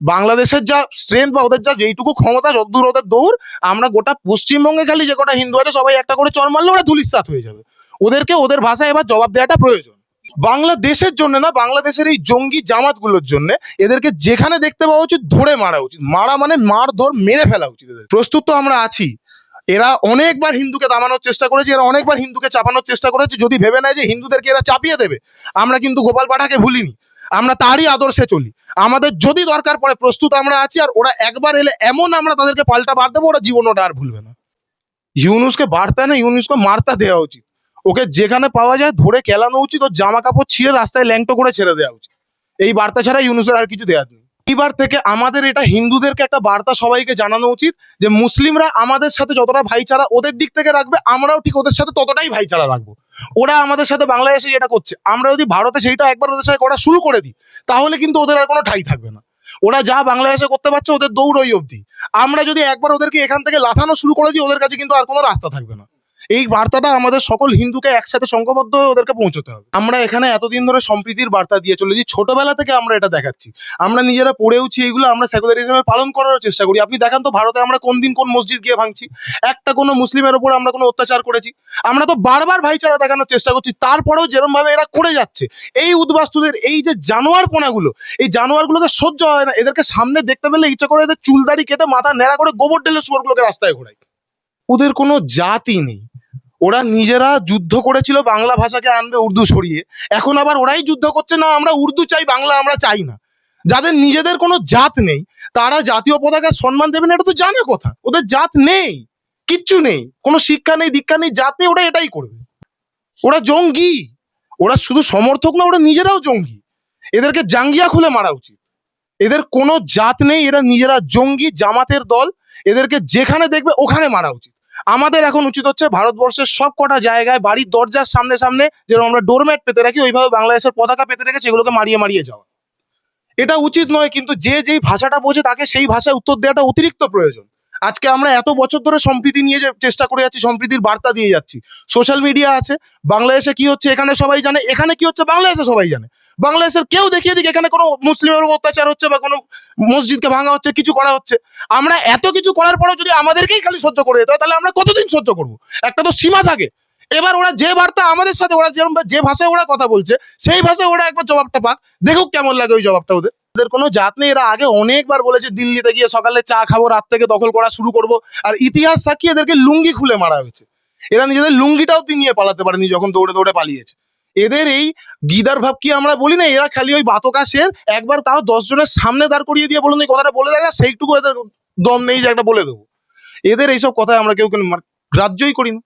বাংলাদেশের যা স্ট্রেংথ বা ওদের যা যেইটুকু ক্ষমতা যতদূর ওদের দৌড়, আমরা গোটা পশ্চিমবঙ্গে খালি যে কটা হিন্দু আছে, সবাই একটা করে চর মারলে ওরা ধুলিস্বাত হয়ে যাবে। ওদেরকে ওদের ভাষায় এবার জবাব দেওয়াটা প্রয়োজন। বাংলাদেশের জন্য না, বাংলাদেশের এই জঙ্গি জামাতগুলোর জন্য এদেরকে যেখানে দেখতে পাওয়া উচিত, ধরে মারা উচিত। মারা মানে মার ধর মেরে ফেলা উচিত এদের। প্রস্তুত তো আমরা আছি। এরা অনেকবার হিন্দুকে দামানোর চেষ্টা করেছে, এরা অনেকবার হিন্দুকে চাপানোর চেষ্টা করেছে, যদি ভেবে নেয় যে হিন্দুদেরকে এরা চাপিয়ে দেবে, আমরা কিন্তু গোপাল পাঠাকে ভুলিনি। আমরা তারই আদর্শে চলি। আমাদের যদি দরকার পড়ে, প্রস্তুত আমরা আছি আর ওরা একবার এলে এমন আমরা তাদেরকে পাল্টা বার দেবো, ওরা জীবন ওটা আর ভুলবে না। ইউনুসকে বার্তা না, ইউনুসকে মার্তা দেওয়া উচিত। ওকে যেখানে পাওয়া যায় ধরে কেলানো উচিত, ওর জামা কাপড় ছিঁড়ে রাস্তায় ল্যাংটো করে ছেড়ে দেওয়া উচিত। এই বার্তা ছাড়া ইউনুসের আর কিছু দেওয়ার নেই। এইবার থেকে আমাদের এটা হিন্দুদেরকে একটা বার্তা সবাইকে জানানো উচিত যে, মুসলিমরা আমাদের সাথে যতটা ভাইচারা ওদের দিক থেকে রাখবে, আমরাও ঠিক ওদের সাথে ততটাই ভাইচারা রাখব। ওরা আমাদের সাথে বাংলাদেশে যেটা করছে, আমরা যদি ভারতে সেইটা একবার ওদের সাথে করা শুরু করে দিই, তাহলে কিন্তু ওদের আর কোনো ঠাই থাকবে না। ওরা যা বাংলাদেশে করতে পারছে ওদের দৌড় ওই অবধি। আমরা যদি একবার ওদেরকে এখান থেকে লাথানো শুরু করে দিই, ওদের কাছে কিন্তু আর কোনো রাস্তা থাকবে না। এই বার্তাটা আমাদের সকল হিন্দুকে একসাথে সংঘবদ্ধ ওদেরকে পৌঁছতে হবে। আমরা এখানে এতদিন ধরে সম্প্রীতির বার্তা দিয়ে চলেছি, ছোটবেলা থেকে আমরা এটা দেখাচ্ছি। আমরা নিজেরা পড়েওছি এইগুলো আমরা সেকুলারিজমে পালন করার চেষ্টা করি। আপনি দেখান তো ভারতে আমরা কোন দিন কোন মসজিদ গিয়ে ভাঙছি? একটা কোনো মুসলিমের ওপর আমরা কোনো অত্যাচার করেছি? আমরা তো বারবার ভাইচারা দেখানোর চেষ্টা করছি, তারপরেও যেরকম ভাবে এরা করে যাচ্ছে। এই উদ্বাস্তুদের, এই যে জানোয়ার পোনাগুলো এই জানোয়ারগুলোকে সহ্য হয় না। এদেরকে সামনে দেখতে পেলে ইচ্ছা করে এদের চুলদাড়ি কেটে মাথা ন্যাড়া করে গোবর ঢেলে শুয়োরগুলোকে রাস্তায় ঘোরাই ওদের কোনো জাতি নেই। ওরা নিজেরা যুদ্ধ করেছিল, বাংলা ভাষাকে আনবে উর্দু সরিয়ে এখন আবার ওরাই যুদ্ধ করছে, না, আমরা উর্দু চাই, বাংলা আমরা চাই না। যাদের নিজেদের কোনো জাত নেই, তারা জাতীয় পতাকার সম্মান দেবে না, এটা তো জানে কথা। ওদের জাত নেই, কিচ্ছু নেই, কোনো শিক্ষা নেই, দীক্ষা নেই, জাত নেই, ওরা এটাই করবে। ওরা জঙ্গি, ওরা শুধু সমর্থক না, ওরা নিজেরাও জঙ্গি। এদেরকে জাঙ্গিয়া খুলে মারা উচিত। এদের কোনো জাত নেই, এরা নিজেরা জঙ্গি জামাতের দল, এদেরকে যেখানে দেখবে, ওখানে মারা উচিত। আমাদের এখন উচিত হচ্ছে ভারতবর্ষের সব কটা জায়গায় বাড়ির দরজার সামনে সামনে যেরকম আমরা ডোরম্যাট পেতে রাখি, ওইভাবে বাংলাদেশের পতাকা পেতে রেখেছি সেগুলোকে মারিয়ে মারিয়ে যাওয়া। এটা উচিত নয়, কিন্তু যে যেই ভাষাটা বোঝে তাকে সেই ভাষায় উত্তর দেওয়াটা অতিরিক্ত প্রয়োজন। আজকে আমরা এত বছর ধরে সম্প্রীতি নিয়ে চেষ্টা করে যাচ্ছি, সম্প্রীতির বার্তা দিয়ে যাচ্ছি। সোশ্যাল মিডিয়া আছে, বাংলাদেশে কি হচ্ছে এখানে সবাই জানে, এখানে কি হচ্ছে বাংলাদেশে সবাই জানে। বাংলাদেশের কেউ দেখিয়ে দিক, এখানে কোনো মুসলিমের অত্যাচার হচ্ছে বা কোনো মসজিদকে ভাঙা হচ্ছে, কিছু করা হচ্ছে। আমরা এত কিছু করার পরেও যদি আমাদেরকেই খালি সহ্য করে যেতে হয়, তাহলে আমরা কতদিন সহ্য করব? একটা তো সীমা থাকে। এবার ওরা যে বার্তা আমাদের সাথে, ওরা যেরকম যে ভাষায় ওরা কথা বলছে, সেই ভাষায় ওরা একবার জবাবটা পাক। দেখুক কেমন লাগে ওই জবাবটা ওদের। ওদের কোনো জাত নেই। এরা আগে অনেকবার বলেছে, দিল্লিতে গিয়ে সকালে চা খাব, রাত থেকে দখল করা শুরু করব। আর ইতিহাস সাক্ষী এদেরকে লুঙ্গি খুলে মারা হয়েছে। এরা নিজেদের লুঙ্গিটাও নিয়ে পালাতে পারেনি যখন দৌড়ে দৌড়ে পালিয়েছে। এদের এই গিদার ভাব কি আমরা বলি না? এরা খালি ওই বাতকাশের একবার তাও জনের সামনে দাঁড় করিয়ে দিয়ে বলুন, এই কথাটা বলে দেখা, সেইটুকু এদের দম নেই যে একটা বলে দেবো। এদের এইসব কথায় আমরা কেউ গ্রাহ্যই করি না।